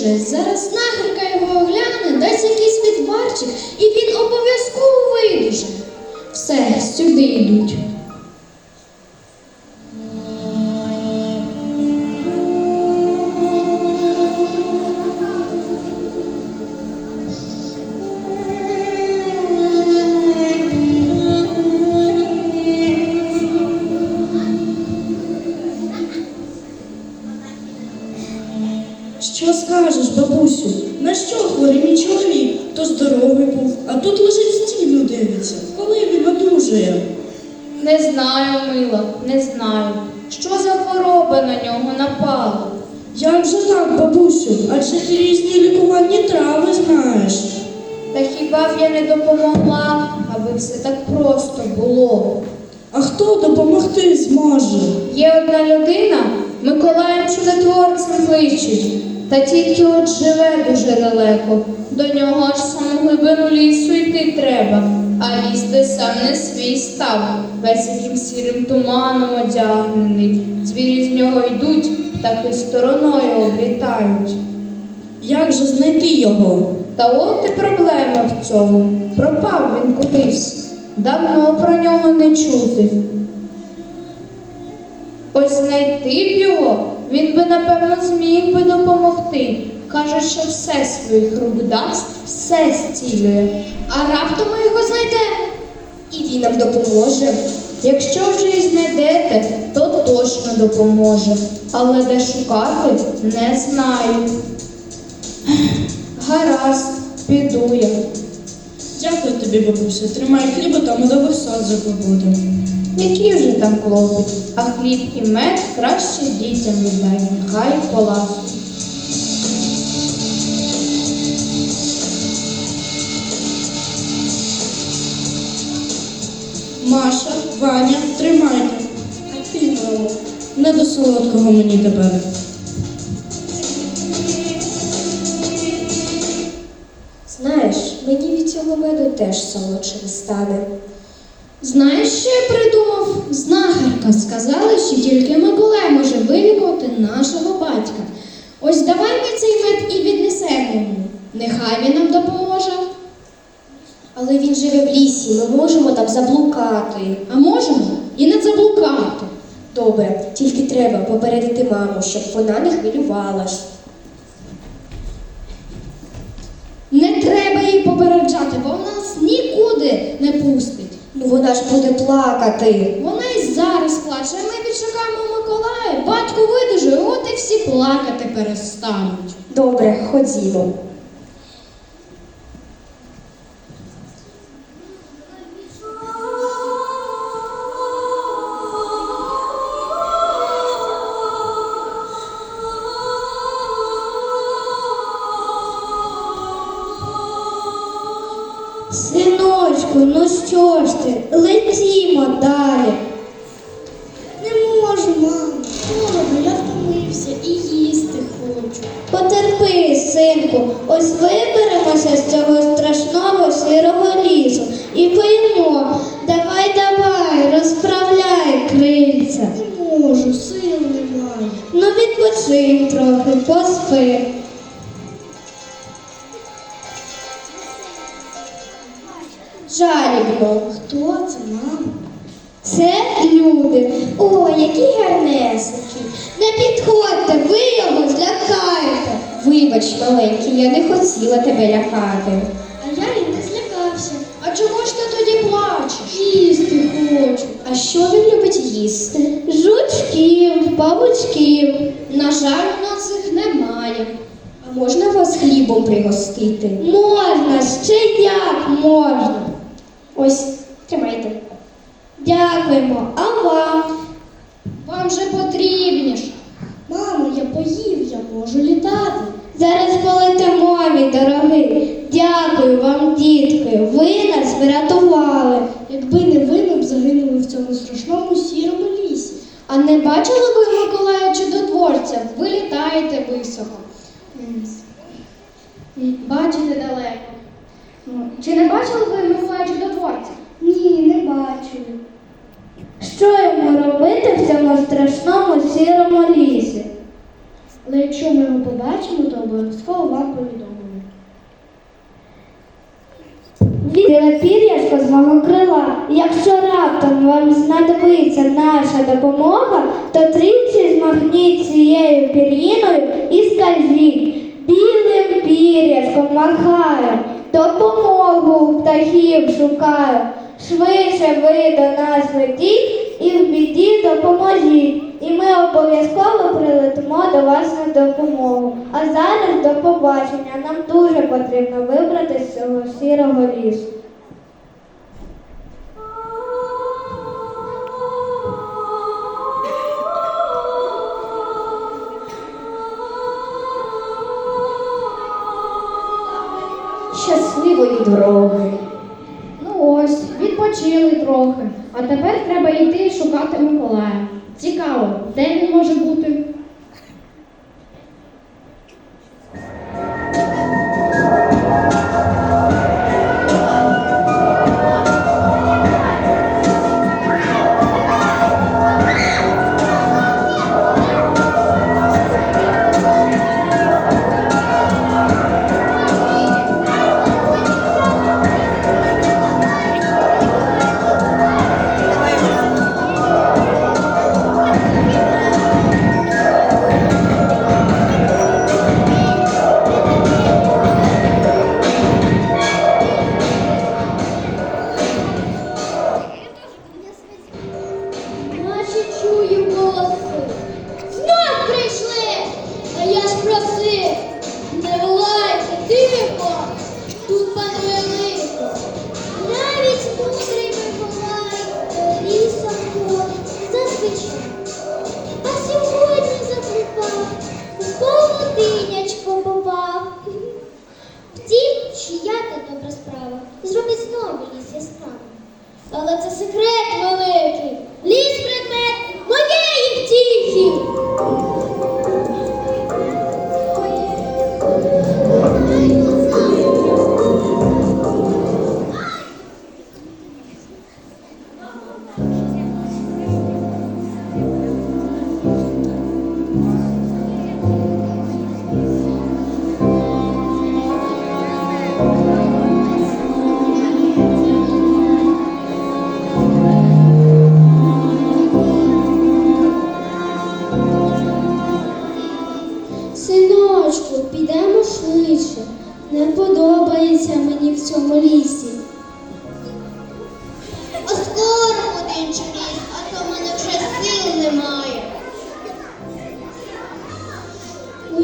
обов'язково. Зараз знахарка його огляне, дасть якийсь відварчик, і здоровий був, а тут лежить в стіну дивиться. Коли він одужає? Не знаю, мила, не знаю. Що за хвороба на нього напала? Як же так, бабусю? Адже ти різні лікувальні трави знаєш. Та хіба б я не допомогла, аби все так просто було? А хто допомогти зможе? Є одна людина, Миколаєм чудотворцем кличуть, та тільки от живе дуже далеко. До нього аж саму глибину лісу йти треба, а ліс той сам не свій став, весь яким сірим туманом одягнений. Звірі з нього йдуть, птахи стороною облітають. Як же знайти його? Та от і проблема в цьому. Пропав він кудись. Давно про нього не чути. Ось знайти б його, він би, напевно, зміг би допомогти. Каже, що все своїх рук дасть, все зцілює. А раптом ми його знайдемо. І він нам допоможе. Якщо вже і знайдете, то точно допоможе. Але де шукати, не знаю. Гаразд, піду я. Дякую тобі, бабуся. Тримай хліба та медовий сад за погоду. Який вже там клопіт, а хліб і мед краще дітям віддай, нехай поласуть. Маша, Ваня, тримайте. А ти, не до солодкого мені тепер. Знаєш, мені від цього меду теж солодше не стане. Знаєш, що я придумав? Знахарка сказала, що тільки Миколай може вилікувати нашого батька. Ось давай ми цей мед і віднесемо йому. Нехай він нам допоможе. Але він живе в лісі, ми можемо там заблукати. А можемо і не заблукати. Добре, тільки треба попередити маму, щоб вона не хвилювалась. Не треба її попереджати, бо вона нас нікуди не пустить. Ну вона ж буде плакати. Вона і зараз плаче, а ми відшукаємо Миколая. Батько видужує, от і всі плакати перестануть. Добре, ходімо. Ну що ж ти? Летімо далі. Не можу, мамо. Холодно, я втомився і їсти хочу. Потерпи, синку, ось виберемося з цього страшного сирого лісу і поїмо. Давай, давай, розправляй крильця. Не можу, сил немає. Ну відпочинь трохи, поспи. Жалібно. Хто це, мама? Це люди. О, які гарнесенькі. Не підходьте, ви його злякаєте. Вибач, маленький, я не хотіла тебе лякати. А я і не злякався. А чого ж ти тоді плачеш? Їсти хочу. А що він любить їсти? Жучків, павучків. На жаль, у нас їх немає. А можна вас хлібом пригостити? Можна, ще як можна. Ось, тримайте. Дякуємо, а вам? Вам же потрібніше. Мамо, я поїв, я можу літати. Зараз полетимо, мій дорогий. Дякую вам, дітки. Ви нас врятували. Якби не ви, ми б загинули в цьому страшному сірому лісі. А не бачили ви Миколая чудотворця? Ви літаєте високо. Бачите далеко. Чи не бачили ви Миколая чудотворця? Ні. Що йому робити в цьому страшному сірому лісі. Але якщо ми його побачимо, то обов'язково вам повідомимо. Біле пір'ячко з мого крила. Якщо раптом вам знадобиться наша допомога, то тричі змахніть цією пір'їною і скажіть, білим пір'ячком махаю, допомогу птахів шукаю. Швидше ви до нас летіть і в біді допоможіть. І ми обов'язково прилетимо до вас на допомогу. А зараз до побачення. Нам дуже потрібно вибрати з цього сірого лісу. Відпочили трохи. А тепер треба йти шукати Миколая. Цікаво, де він може бути?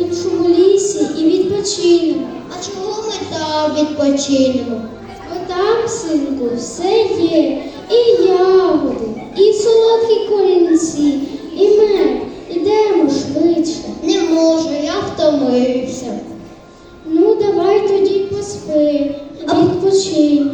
Іншому лісі і відпочинемо. А чого ми там відпочинемо? Бо там, синку, все є. І ягоди, і солодкі корінці, і мед. Ідемо швидше. Не можу, я втомився. Ну, давай тоді поспи, відпочинь.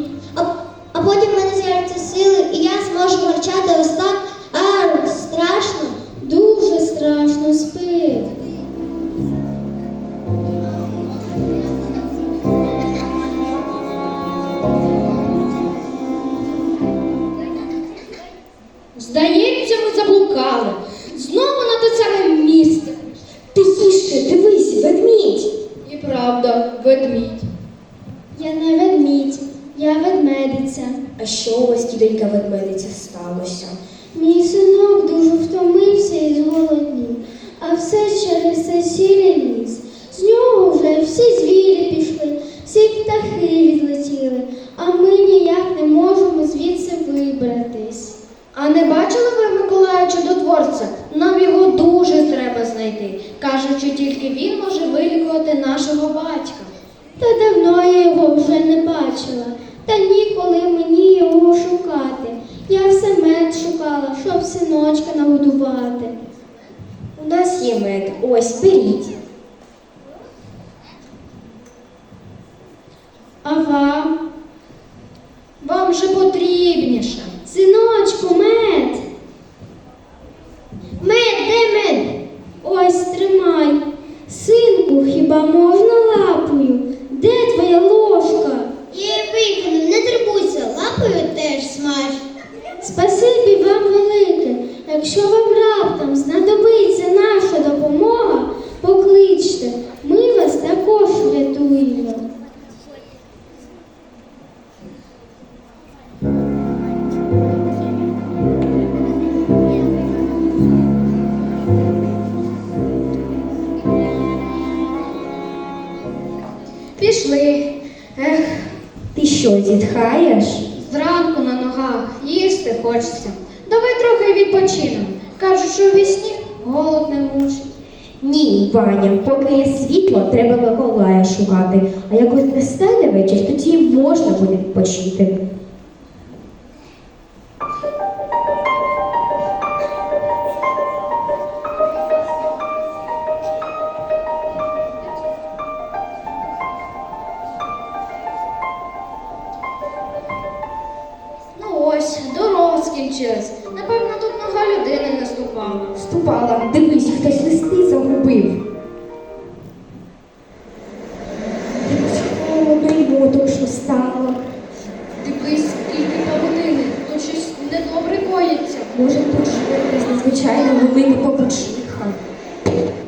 Тільки він може вилікувати нашого батька. Та давно я його вже не бачила, та ніколи мені його шукати. Я все мед шукала, щоб синочка нагодувати. У нас є мед, ось беріть. А вам? Вам же потрібніше. Зітхаєш? зранку на ногах їсти хочеться. Давай трохи відпочинемо. Кажуть, що у вісні голод не мучить. Ні, Ваня, поки є світло, треба Миколая шукати. А як не настане вечір, тоді можна буде відпочити. Може, живе надзвичайно глибини. Треба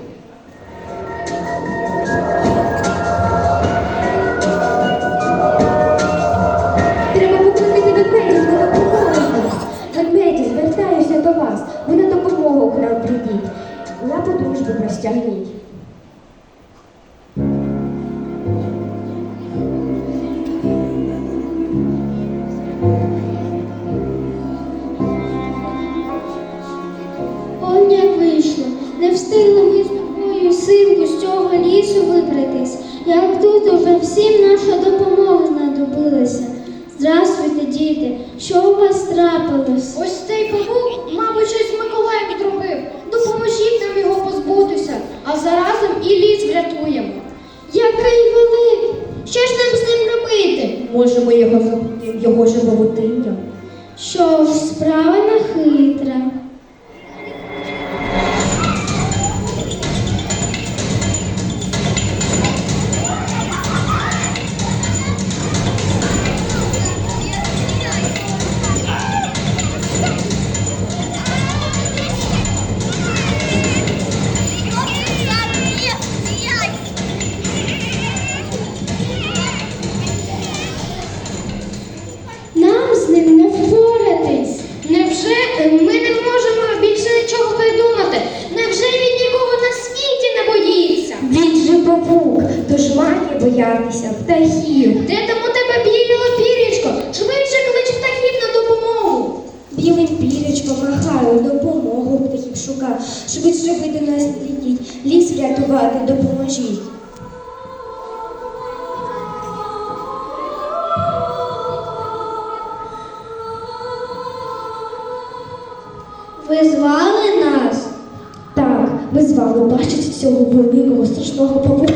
Он як вийшло. Не встигли ми з тобою, синку, з цього лісу вибратись. Як тут уже всім наша допомога знадобилася. Здравствуйте, діти. Що у вас трапилось? Ось цей павук, мабуть, щось з Миколаєм зробив. Допоможіть нам його позбутися, а заразом і ліс врятуємо. Який великий! Що ж нам з ним робити? Може, ми його його же? Що ж, справа не тож боятися птахів. Де там у тебе біло пірічко? Швидше клич птахів на допомогу. Білим пірячком махаю, допомогу птахів шукаю. Швидше ви до нас летіть, ліс врятувати, допоможіть. Ви звали нас? Так, ви звали бачите цього великого страшного павука.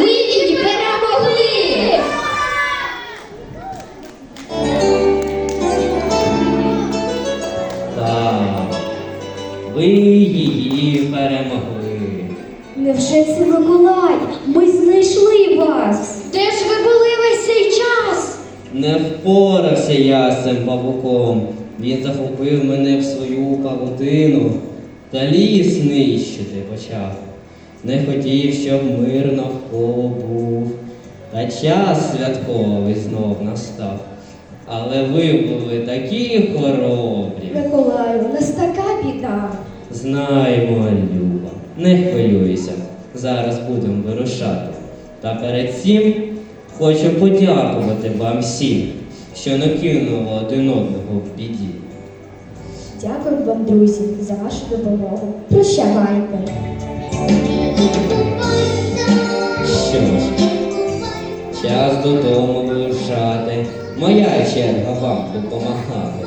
Її перемогли! Так, ви її перемогли. Невже це Миколай? Ми знайшли вас! Де ж ви були весь цей час? Не впорався я з цим павуком. Він захопив мене в свою павутину та ліс нищити почав. Не хотів, щоб мир навколо був, та час святковий знов настав. Але ви були такі хоробрі. Миколаю, у нас така біда. Знаємо, Люба, не хвилюйся. Зараз будемо вирушати. Та перед цим хочу подякувати вам всім, що не кинули один одного в біді. Дякую вам, друзі, за вашу допомогу. Прощавайте. Час додому вирушати. Моя черга вам допомагати.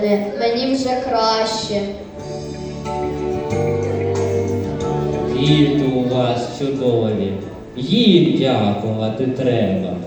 Мене. Мені вже краще. Діти у вас чудові. Їм дякувати треба.